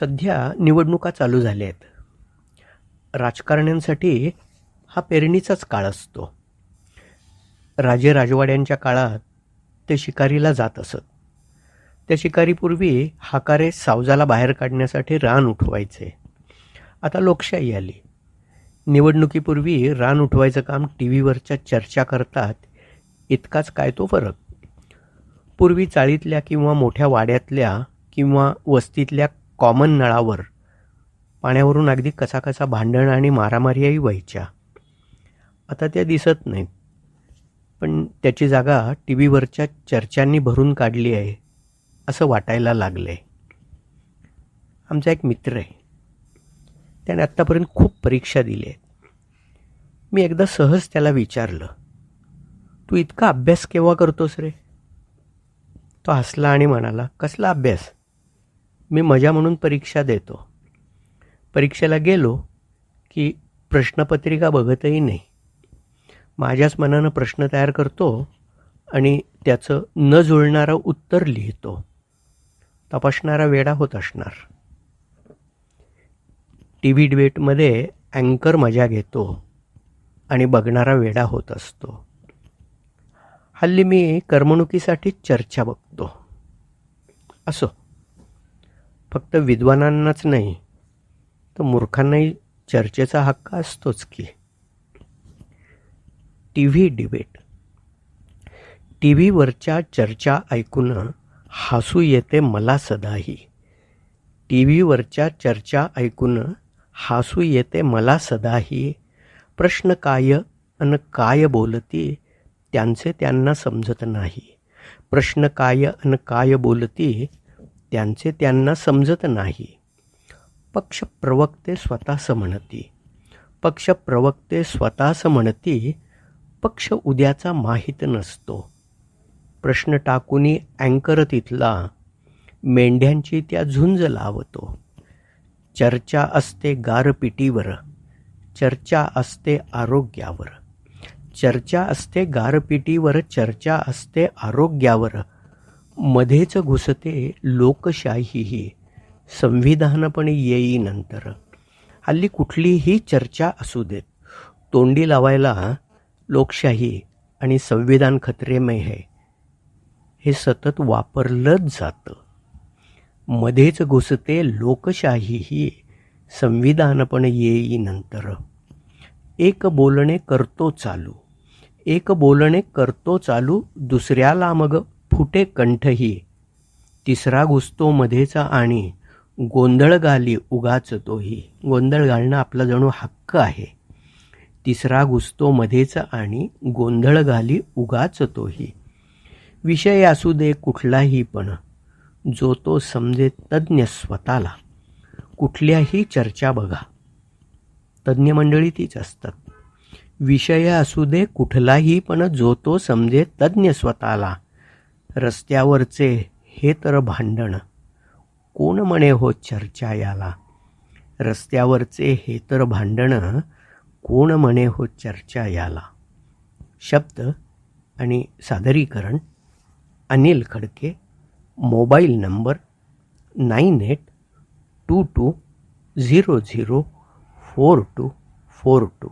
सध्या निवडणुका चालू झाल्या आहेत. राजकारण्यांसाठी हा पेरणीचाच काळ असतो. राजे राजवाड्यांच्या काळात ते शिकारीला जात असत. त्या शिकारीपूर्वी हाकारे सावजाला बाहेर काढण्यासाठी रान उठवायचे. आता लोकशाही आली. निवडणुकीपूर्वी रान उठवायचं काम टी व्हीवरच्या चर्चा करतात. इतकाच काय तो फरक? पूर्वी चाळीतल्या किंवा मोठ्या वाड्यातल्या किंवा वस्तीतल्या कॉमन नळावर. पाण्यावरून अगदी कसाकसा भांडण आणि मारामारीही व्हायच्या. आता त्या दिसत नाहीत. पण त्याची जागा टी व्हीवरच्या चर्चांनी भरून काढली आहे असं वाटायला लागलं आहे आमचा एक मित्र आहे. त्याने आत्तापर्यंत खूप परीक्षा दिली आहेत. मी एकदा सहज त्याला विचारलं तू इतका अभ्यास केव्हा करतोस रे? तो हसला आणि म्हणाला कसला अभ्यास? मी मजा म्हणून परीक्षा देतो. परीक्षेला गेलो की प्रश्नपत्रिका बघतही नाही. माझ्याच मनानं प्रश्न तयार करतो आणि त्याचं न जुळणारं उत्तर लिहितो. तपासणारा वेडा होत असणार. टी व्ही डिबेटमध्ये अँकर मजा घेतो आणि बघणारा वेडा होत असतो. हल्ली मी करमणुकीसाठी चर्चा बघतो. असो. फक्त विद्वानांनाच नाही तर मूर्खांनाही चर्चेचा हक्क असतोच की. T V debate. टी व्हीवरच्या चर्चा ऐकून हसू येते मला सदाही. टी व्हीवरच्या चर्चा ऐकून हसू येते मला सदाही. प्रश्न काय अन काय बोलती त्यांचे त्यांना समजत नाही. प्रश्न काय अन काय बोलती त्यांचे त्यांना समजत नाही. पक्ष प्रवक्ते स्वतःच म्हणती. पक्ष प्रवक्ते स्वतःच म्हणती पक्ष उद्याचा माहीत नसतो. प्रश्न टाकूनी अँकर तिथला मेंढ्यांची त्या झुंज लावतो. चर्चा असते गारपिटीवर चर्चा असते आरोग्यावर. चर्चा असते गारपिटीवर चर्चा असते आरोग्यावर. मध्येच घुसते लोकशाहीही. संविधान पण येई नंतर. हल्ली कुठलीही चर्चा असू देत. तोंडी लावायला लोकशाही आणि संविधान खतरेमय आहे. हे सतत वापरलंच जातं. मध्येच घुसते लोकशाहीही. संविधान पण येई नंतर. एक बोलणे करतो चालू. एक बोलणे करतो चालू दुसऱ्याला मग फुटे कंठही. तिसरा घुसतो मध्येचा आणि गोंधळ घाली उगाच तोही गोंधळ घालणं आपला जणू हक्क आहे. तिसरा घुसतो मध्येचा आणि गोंधळ घाली उगाच तोही विषय असू दे कुठलाही पण जो तो समजे तज्ज्ञ स्वतःला. कुठल्याही चर्चा बघा. तज्ज्ञ मंडळी तीच असतात. विषय असू दे कुठलाही पण जो तो समजे तज्ज्ञ स्वतःला. रस्त्यावरचे हे तर भांडण. कोण म्हणे हो चर्चा याला? रस्त्यावरचे हे तर भांडण. कोण म्हणे हो चर्चा याला? शब्द आणि सादरीकरण. Anil Khadke mobile number nine eight two two zero zero four two four two.